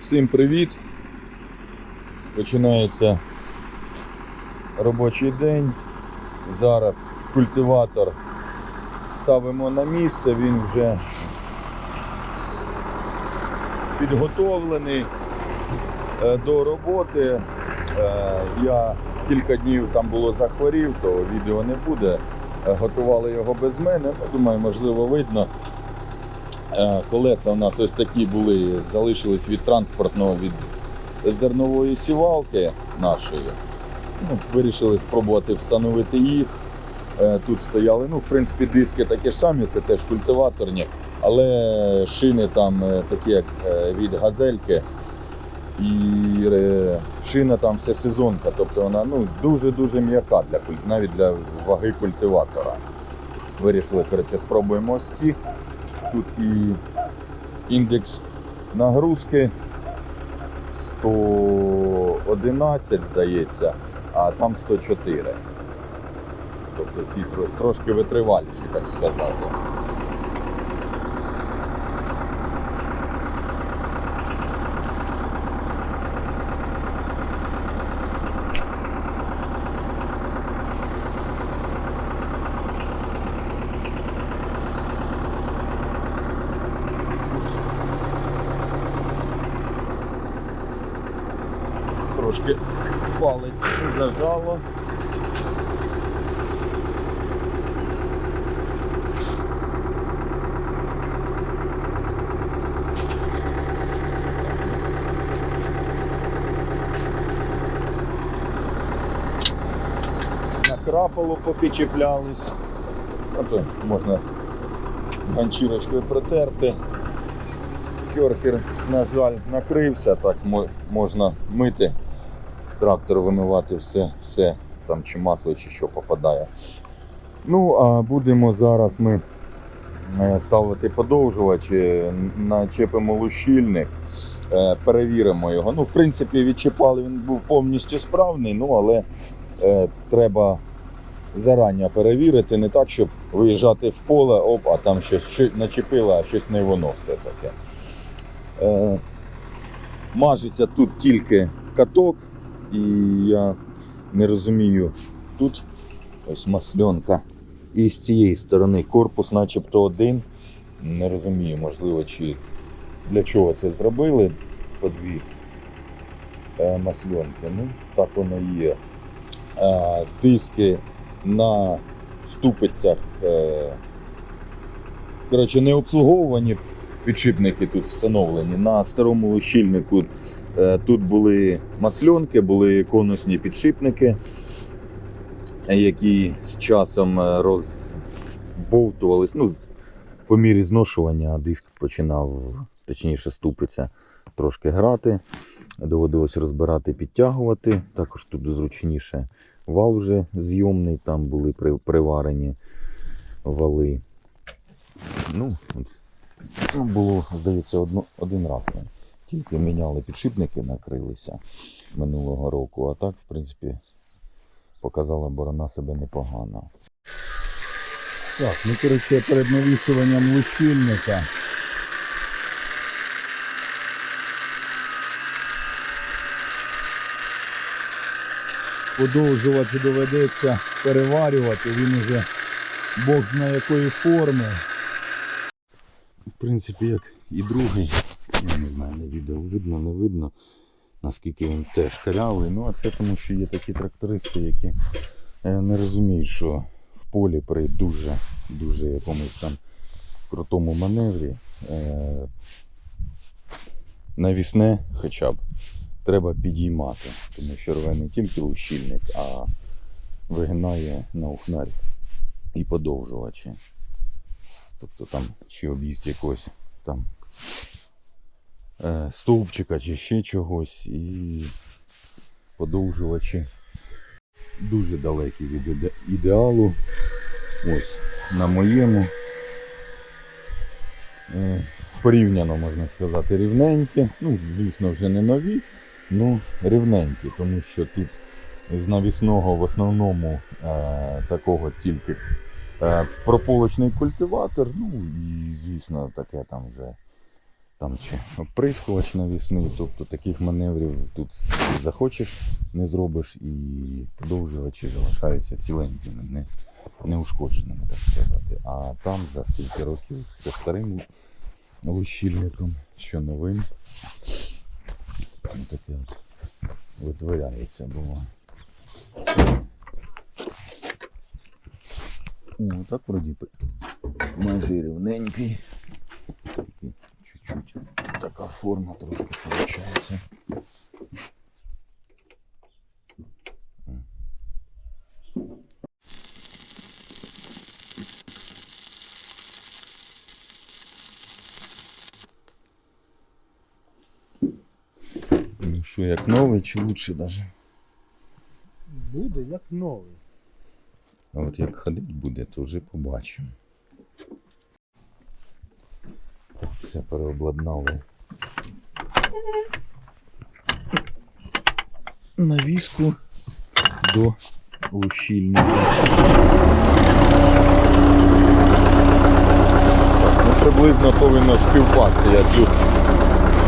Всім привіт! Починається робочий день. Зараз культиватор ставимо на місце, він вже підготовлений е, до роботи. Е, Я кілька днів там було захворів, то відео не буде. Е, Готували його без мене. Ну, Думаю, можливо, видно. Е, Колеса у нас ось такі були, залишились від транспортного від зернової сівалки нашої. Ну, вирішили спробувати встановити їх. Е, Тут стояли, ну, в принципі, диски такі ж самі, це теж культиваторні, але шини там е, такі, як від газельки. І шина там все сезонка, тобто вона ну, дуже-дуже м'яка для навіть для ваги культиватора. Вирішили, коротше, спробуємо ось ці. Тут і індекс нагрузки 111, здається, а там 104. Тобто ці трошки витриваліші, так сказати. Трошки палець зажало. Накрапало, поки чіплялись. А то можна ганчірочкою протерти. Кьорхер, на жаль, накрився, так можна мити. Трактор вимивати все, все, там чи масло, чи що попадає. Ну, а будемо зараз ми е, ставити подовжувач, начепимо лущильник, е, перевіримо його. Ну, в принципі, відчіпали, він був повністю справний, ну але е, треба зарані перевірити, не так, щоб виїжджати в поле, оп, а там щось, щось начепило, а щось не воно все таке. Е, мажеться тут тільки каток, і я не розумію, тут ось масленка. І з цієї сторони корпус начебто один. Не розумію, можливо, чи для чого це зробили по дві е, масленки. Ну, так воно є. Е, диски на ступицях. Е, коротше, не обслуговувані підшипники тут встановлені. На старому лущильнику е, тут були масленки, були конусні підшипники, які з часом е, розбовтувались. Ну, по мірі зношування диск починав, точніше, ступиця трошки грати. Доводилось розбирати, підтягувати. Також тут зручніше вал вже зйомний, там були приварені вали. Ну, Ну, було, здається, одно, один раз. Тільки міняли підшипники, накрилися минулого року, а так, в принципі, показала борона себе непогано. Так, ну коротше, перед навішуванням лущильника. Подовжувати доведеться переварювати, він уже бог знає якої форми. Принципі, як і другий, я не знаю, на відео видно, не видно, наскільки він теж карявий. Ну, а це тому, що є такі трактористи, які е, не розуміють, що в полі при дуже, дуже якомусь там крутому маневрі е, навісне хоча б треба підіймати, тому що рве не тільки лущильник, а вигинає на ухнарь і подовжувачі. Тобто там чи об'їзд якогось там е, стовпчика чи ще чогось і подовжувачі дуже далекі від іде- ідеалу. Ось на моєму е, порівняно можна сказати рівненькі. Ну, звісно, вже не нові, ну рівненькі, тому що тут з навісного в основному е, такого тільки прополочний культиватор, ну і звісно таке там вже там чи оприскувач навісний, тобто таких маневрів тут захочеш, не зробиш і подовжувачі залишаються ціленькими, не, неушкодженими, так сказати. А там за скільки років що старим лущильником, що новим. Таке от витворяється було. О, так вроді майже рівненький. Чуть-чуть така форма трошки виходить. Ну що, як новий чи лучше даже? Буде як новий. А от як ходить буде, то вже побачимо. Все переобладнали. Навіску до лущильника. Ну приблизно повинно співпасти. Я цю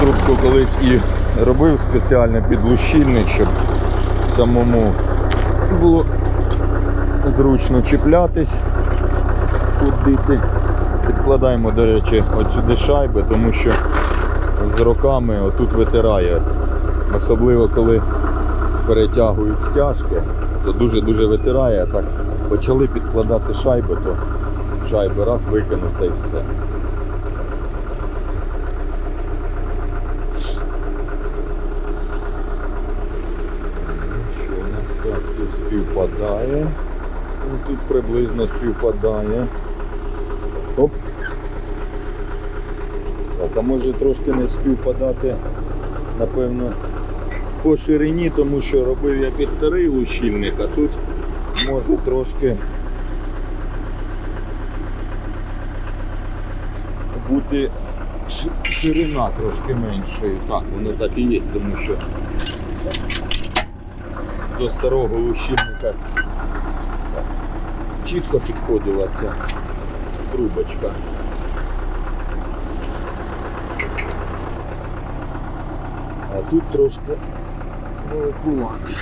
трубку колись і робив спеціально під лущильник, щоб самому було зручно чіплятись, ходити. Підкладаємо, до речі, от сюди шайби, тому що з роками отут витирає. Особливо коли перетягують стяжки, то дуже-дуже витирає. Так почали підкладати шайби, то шайби раз викинув й все. Що у нас так тут співпадає? Тут приблизно співпадає. Оп. Так, а може трошки не співпадати, напевно, по ширині, тому що робив я під старий лущильник, а тут може трошки бути ширина трошки меншою. Так, воно так і є, тому що до старого лущильника чітко підходила ця трубочка. А тут трошки великувати.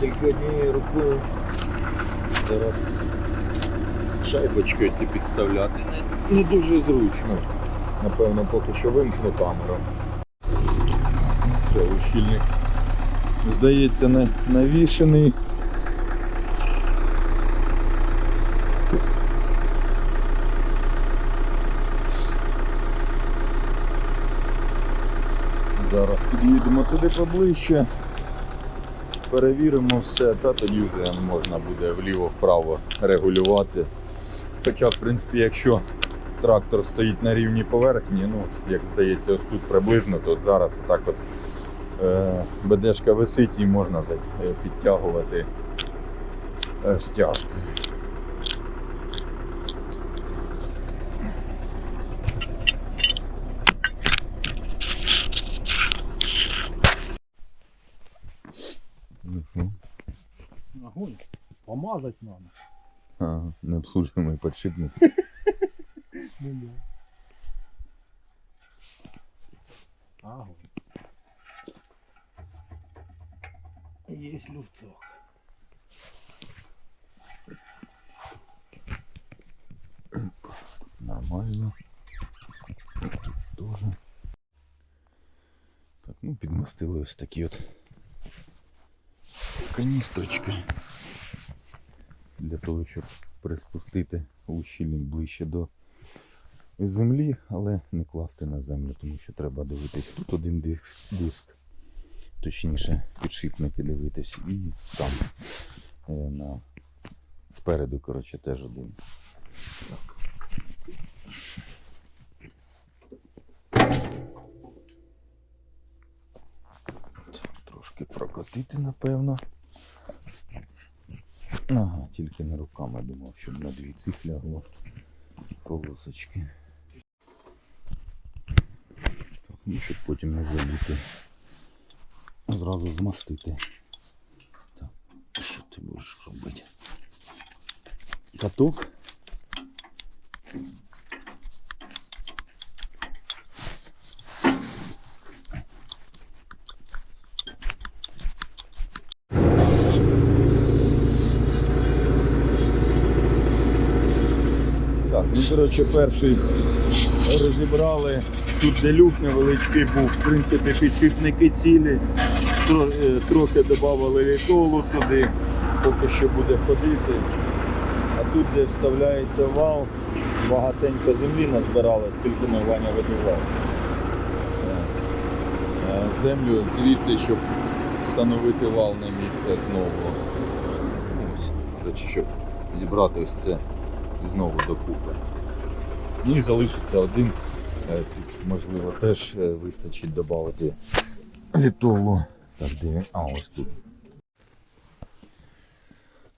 Тільки однією рукою. Зараз шайбочки ці підставляти не дуже зручно. Напевно, поки що вимкну камеру. Все, ущільник. Здається, не навішений. Зараз під'їдемо туди поближче. Перевіримо все, та тоді вже можна буде вліво-вправо регулювати. Хоча, в принципі, якщо трактор стоїть на рівні поверхні, ну, як здається, ось тут приблизно, то зараз так от е, БДшка висить і можна е, підтягувати е, стяжки. Огонь. Помазать надо. Ага, необслуживаемый подшипник. Ну да. Огонь. Есть люфток. Нормально. І Тут теж. Так, ну підмастили ось такі от Каністрочки. Для того, щоб приспустити ущільник ближче до землі, але не класти на землю, тому що треба дивитись тут один диск, точніше підшипники дивитись, і там е, на спереду, коротше, теж один. Трошки прокотити, напевно. Ага, тільки не руками думав, щоб на дві цих лягло. полосочки. Так, ну, щоб потім не забути. Зразу змастити. Так, що ти будеш робити? Каток. Коротше, перший розібрали. Тут де люк невеличкий був, в принципі, підшипники цілі. Е, Трохи додавали літолу туди, поки що буде ходити. А тут, де вставляється вал, багатенько землі назбиралось, тільки на Ваня видував. Землю звідти, щоб встановити вал на місце знову. Ось, щоб зібрати ось це знову докупи. Ну і залишиться один. Е, можливо, теж е, вистачить додати літолу. Так, де він? А, ось тут.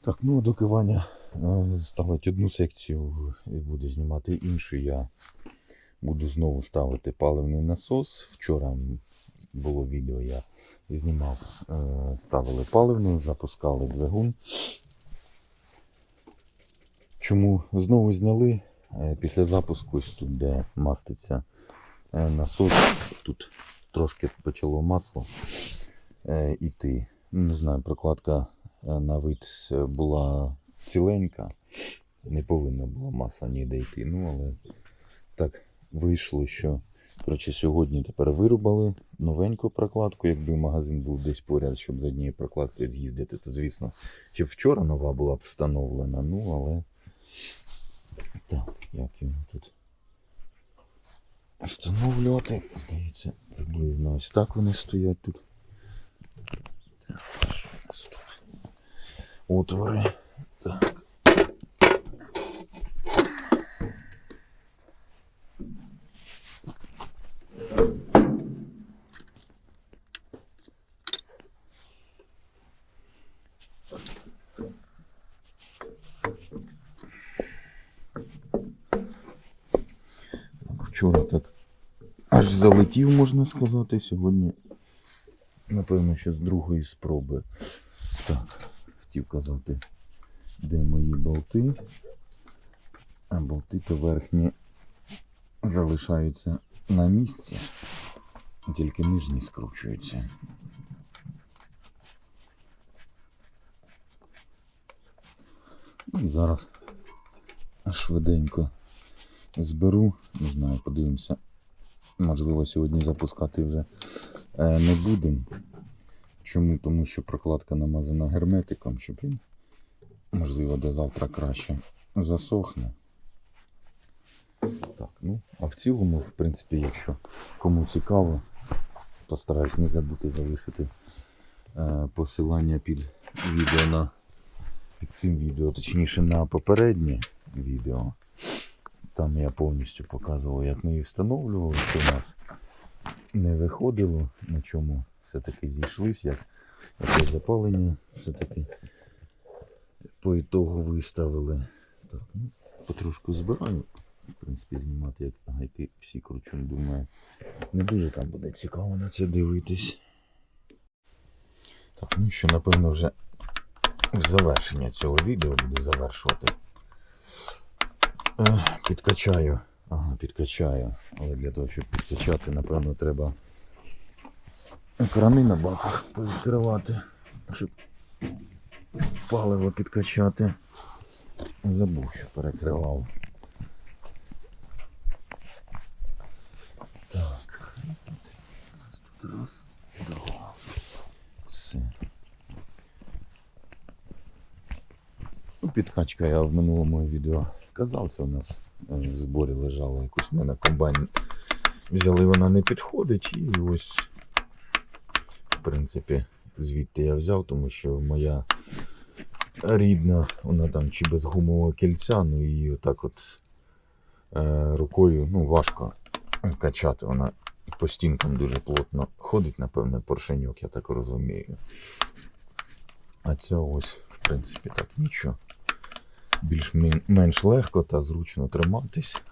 Так, ну а доки Ваня е, ставить одну секцію і буде знімати іншу, я буду знову ставити паливний насос. Вчора було відео, я знімав, ставили паливний, запускали двигун. Чому знову зняли? Е, Після запуску ось тут, де маститься е, насос, тут трошки почало масло е, іти. Ну, Не знаю, прокладка е, на вид е, була ціленька, не повинно було масла ніде йти. Ну, але так вийшло, що коротше, сьогодні тепер вирубали новеньку прокладку. Якби магазин був десь поряд, щоб з однією прокладкою з'їздити, то звісно, ще вчора нова була б встановлена. Ну, але. Так, як його тут встановлювати? Здається, приблизно ось так вони стоять тут. Так, що у нас тут? Отвори. Так. Вчора так аж залетів, можна сказати. Сьогодні, напевно, що з другої спроби. Так, хотів казати, де мої болти. А болти то верхні залишаються на місці, тільки нижні скручуються. Ну, І зараз швиденько зберу. Не знаю, подивимося. Можливо, сьогодні запускати вже е, не будемо. Чому? Тому що прокладка намазана герметиком, щоб він, можливо, до завтра краще засохне. Так, ну, а в цілому, в принципі, якщо кому цікаво, постараюсь не забути залишити е, посилання під відео на під цим відео, точніше на попереднє відео. Там я повністю показував, як ми її встановлювали, що у нас не виходило, на чому все-таки зійшлись, як яке запалення все-таки по ітогу виставили. Так, ну, потрошку збираю. В принципі, знімати як гайки всі кручу, думаю. Не дуже там буде цікаво на це дивитись. Так, ну що, напевно, вже завершення цього відео буду завершувати. Е, Підкачаю. Ага, підкачаю. Але для того, щоб підкачати, напевно, треба крани на баках повідкривати, щоб паливо підкачати. Забув, що перекривав. Так. Тут раз, два. Все. Ну, підкачка я в минулому відео казав, це у нас е, в зборі лежало якось. Ми на комбайн взяли, вона не підходить і ось, в принципі, звідти я взяв, тому що моя рідна, вона там чи без гумового кільця, ну її отак от е, рукою ну, важко качати. Вона по стінкам дуже плотно ходить, напевне, поршеньок, я так розумію. А ця ось, в принципі, так нічого. Більш-менш легко та зручно триматись.